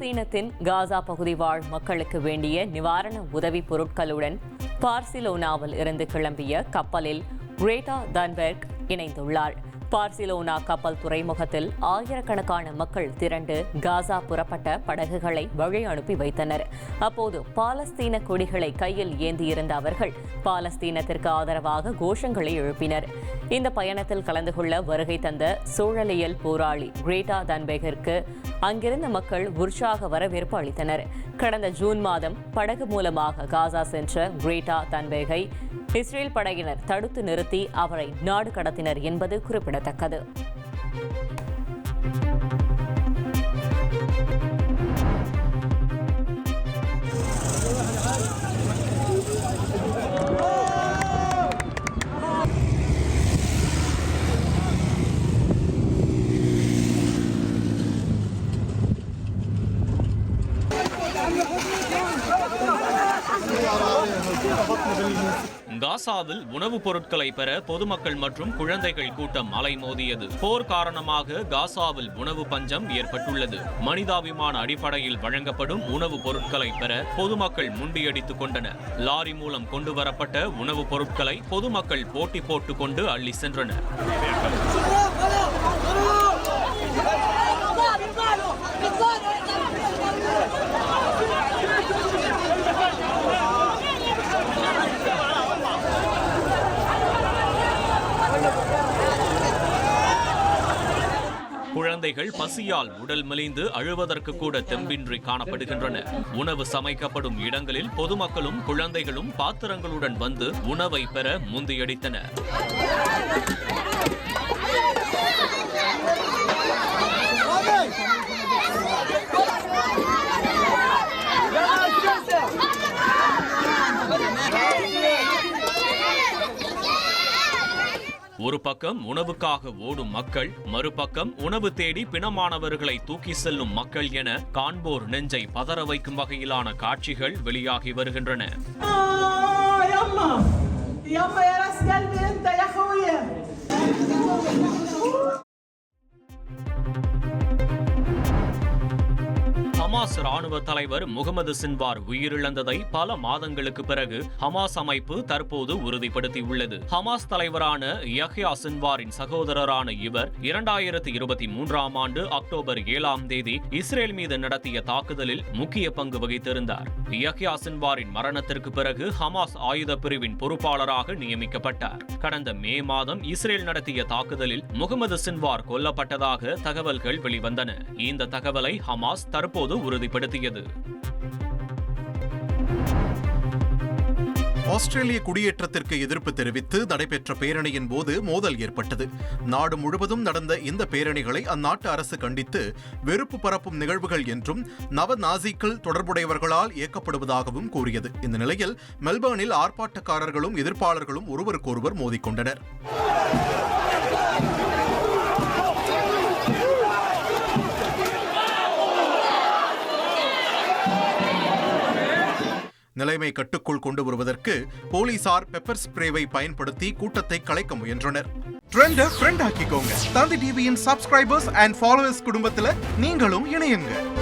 பாலஸ்தீனத்தின் காசா பகுதி வாழ் மக்களுக்கு வேண்டிய நிவாரண உதவி பொருட்களுடன் பார்சிலோனாவில் இருந்து கிளம்பிய கப்பலில் கிரேட்டா தன்பெர்க் இணைந்துள்ளார். பார்சிலோனா கப்பல் துறைமுகத்தில் ஆயிரக்கணக்கான மக்கள் திரண்டு காசா புறப்பட்ட படகுகளை வழி அனுப்பி வைத்தனர். அப்போது பாலஸ்தீன கொடிகளை கையில் ஏந்தியிருந்த அவர்கள் பாலஸ்தீனத்திற்கு ஆதரவாக கோஷங்களை எழுப்பினர். இந்த பயணத்தில் கலந்து கொள்ள வருகை தந்த சூழலியல் போராளி கிரேட்டா தன்பெகிற்கு அங்கிருந்த மக்கள் உற்சாக வரவேற்பு அளித்தனர். கடந்த ஜூன் மாதம் படகு மூலமாக காசா சென்ற கிரேட்டா தன்பேகை இஸ்ரேல் படையினர் தடுத்து நிறுத்தி அவரை நாடு கடத்தினர் என்பது குறிப்பிடத்தக்கது. காசாவில் உணவுப் பொருட்களை பெற பொதுமக்கள் மற்றும் குழந்தைகள் கூட்டம் அலைமோதியது. போர் காரணமாக காசாவில் உணவு பஞ்சம் ஏற்பட்டுள்ளது. மனிதாபிமான அடிப்படையில் வழங்கப்படும் உணவுப் பொருட்களை பெற பொதுமக்கள் முண்டியடித்துக் கொண்டனர். லாரி மூலம் கொண்டு வரப்பட்ட உணவுப் பொருட்களை பொதுமக்கள் போட்டி போட்டுக் கொண்டு அள்ளி சென்றனர். குழந்தைகள் பசியால் உடல் மலிந்து அழுவதற்கு கூட தெம்பின்றி காணப்படுகின்றன. உணவு சமைக்கப்படும் இடங்களில் பொதுமக்களும் குழந்தைகளும் பாத்திரங்களுடன் வந்து உணவை பெற முந்தியடித்தனர். ஒரு பக்கம் உணவுக்காக ஓடும் மக்கள் மறுபக்கம் உணவு தேடி பிணமானவர்களை தூக்கி செல்லும் மக்கள் என காண்போர் நெஞ்சை பதற வைக்கும் வகையிலான காட்சிகள் வெளியாகி வருகின்றன. ஹமாஸ் ராணுவ தலைவர் முகமது சின்வார் உயிரிழந்ததை பல மாதங்களுக்கு பிறகு ஹமாஸ் அமைப்பு தற்போது உறுதிப்படுத்தியுள்ளது. ஹமாஸ் தலைவரான யஹ்யா சின்வாரின் சகோதரரான இவர் இரண்டாயிரத்தி இருபத்தி மூன்றாம் ஆண்டு அக்டோபர் ஏழாம் தேதி இஸ்ரேல் மீது நடத்திய தாக்குதலில் முக்கிய பங்கு வகித்திருந்தார். யஹ்யா சின்வாரின் மரணத்திற்கு பிறகு ஹமாஸ் ஆயுத பிரிவின் பொறுப்பாளராக நியமிக்கப்பட்டார். கடந்த மே மாதம் இஸ்ரேல் நடத்திய தாக்குதலில் முகமது சின்வார் கொல்லப்பட்டதாக தகவல்கள் வெளிவந்தன. இந்த தகவலை ஹமாஸ் தற்போது உறுதிப்படுத்தியது. ஆஸ்திரேலிய குடியேற்றத்திற்கு எதிர்ப்பு தெரிவித்து நடைபெற்ற பேரணியின் போது மோதல் ஏற்பட்டது. நாடு முழுவதும் நடந்த இந்த பேரணிகளை அந்நாட்டு அரசு கண்டித்து வெறுப்பு பரப்பும் நிகழ்வுகள் என்றும் நவ நாசிக்கள் தொடர்புடையவர்களால் இயக்கப்படுவதாகவும் கூறியது. இந்த நிலையில் மெல்பர்னில் ஆர்ப்பாட்டக்காரர்களும் எதிர்ப்பாளர்களும் ஒருவருக்கொருவர் மோதிக்கொண்டனர். நிலைமை கட்டுக்குள் கொண்டு வருவதற்கு போலீசார் பெப்பர் ஸ்ப்ரேவை பயன்படுத்தி கூட்டத்தை கலைக்க முயன்றனர். ட்ரெண்ட ஃப்ரெண்ட் ஆக்கிக்கோங்க. தந்தி டிவியின் சப்ஸ்கிரைபர்ஸ் அண்ட் ஃபாலோவர்ஸ் குடும்பத்துல நீங்களும் இணையுங்க.